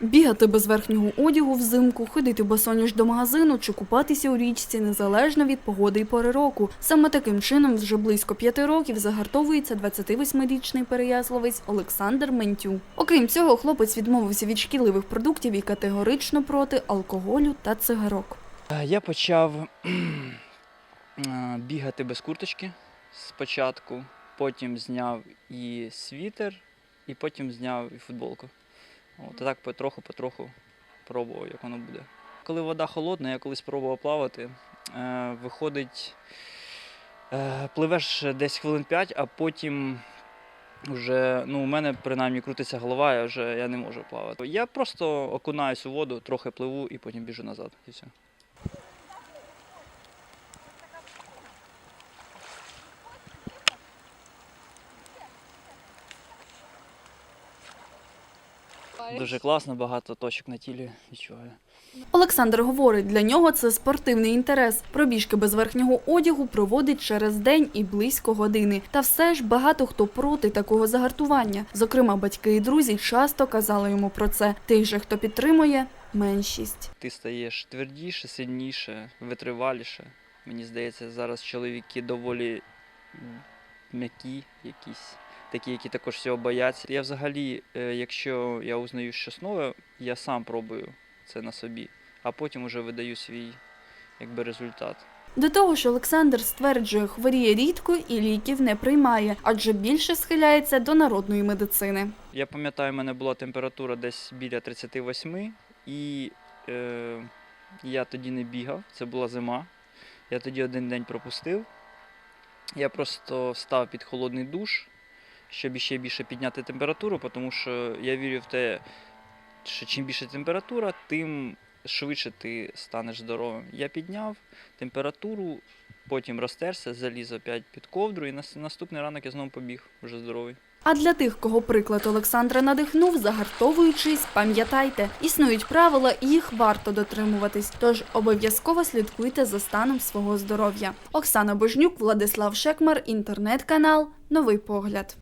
Бігати без верхнього одягу взимку, ходити босоніж до магазину чи купатися у річці незалежно від погоди і пори року. Саме таким чином вже близько п'яти років загартовується 28-річний переяславець Олександр Ментю. Окрім цього, хлопець відмовився від шкідливих продуктів і категорично проти алкоголю та цигарок. Е, Я почав е, бігати без курточки спочатку, потім зняв і світер, і потім зняв і футболку. От, так потроху-потроху пробував, як воно буде. Коли вода холодна, я колись пробував плавати, е, виходить, е, пливеш десь хвилин 5, а потім вже, ну, у мене принаймні крутиться голова, я вже я не можу плавати. Я просто окунаюсь у воду, трохи пливу і потім біжу назад. І все. Дуже класно, багато точок на тілі відчуваю. Олександр говорить, для нього це спортивний інтерес. Пробіжки без верхнього одягу проводить через день і близько години. Та все ж багато хто проти такого загартування. Зокрема, батьки і друзі часто казали йому про це. Тих же, хто підтримує, меншість. Ти стаєш твердіше, сильніше, витриваліше. Мені здається, зараз чоловіки доволі м'які якісь, такі, які також всього бояться. Я взагалі, е, якщо я узнаю щось нове, я сам пробую це на собі, а потім уже видаю свій якби, результат. До того ж, Олександр стверджує, хворіє рідко і ліків не приймає, адже більше схиляється до народної медицини. Я пам'ятаю, у мене була температура десь біля 38, і е, я тоді не бігав, це була зима. Я тоді один день пропустив. Я просто став під холодний душ, щоб іще більше підняти температуру, тому що я вірю в те, що чим більше температура, тим швидше ти станеш здоровим. Я підняв температуру, потім розтерся, заліз опять під ковдру, і на наступний ранок я знову побіг вже здоровий. А для тих, кого приклад Олександра надихнув, загартовуючись, пам'ятайте, існують правила і їх варто дотримуватись. Тож обов'язково слідкуйте за станом свого здоров'я. Оксана Божнюк, Владислав Шекмар, інтернет-канал Новий погляд.